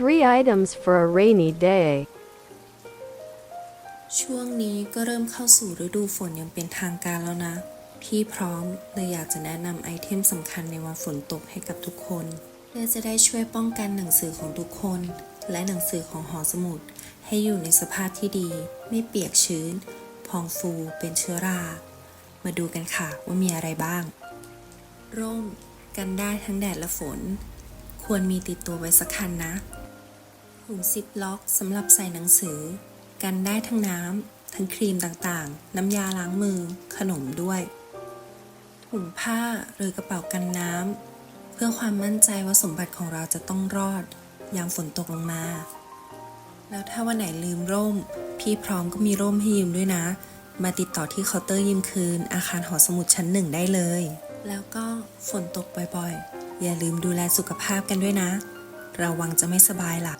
Three items for a rainy day. ช่วงนี้ก็เริ่มเข้าสู่ฤดูฝนอย่างเป็นทางการแล้วนะ พี่พร้อมเลยอยากจะแนะนำไอเทมสำคัญในวันฝนตกให้กับทุกคนเพื่อจะได้ช่วยป้องกันหนังสือของทุกคน และหนังสือของหอสมุด ให้อยู่ในสภาพที่ดี ไม่เปียกชื้น พองฟูเป็นเชื้อรา มาดูกันค่ะว่ามีอะไรบ้าง ร่ม กันได้ทั้งแดดและฝน ควรมีติดตัวไว้สักคันนะ ถุงซิปล็อกสำหรับใส่หนังสือ กันได้ทั้งน้ำทั้งครีมต่างๆ น้ำยาล้างมือ ขนมด้วย ถุงผ้าหรือกระเป๋ากันน้ำเพื่อความมั่นใจว่าสมบัติของเราจะต้องรอด ยามฝนตกลงมา แล้วถ้าวันไหนลืมร่ม พี่พร้อมก็มีร่มให้ยืมด้วยนะ มาติดต่อที่เคาน์เตอร์ยืมคืน อาคารหอสมุดชั้นหนึ่งได้เลย แล้วก็ฝนตกบ่อยๆ อย่าลืมดูแลสุขภาพกันด้วยนะระวังจะไม่สบายหล่ะ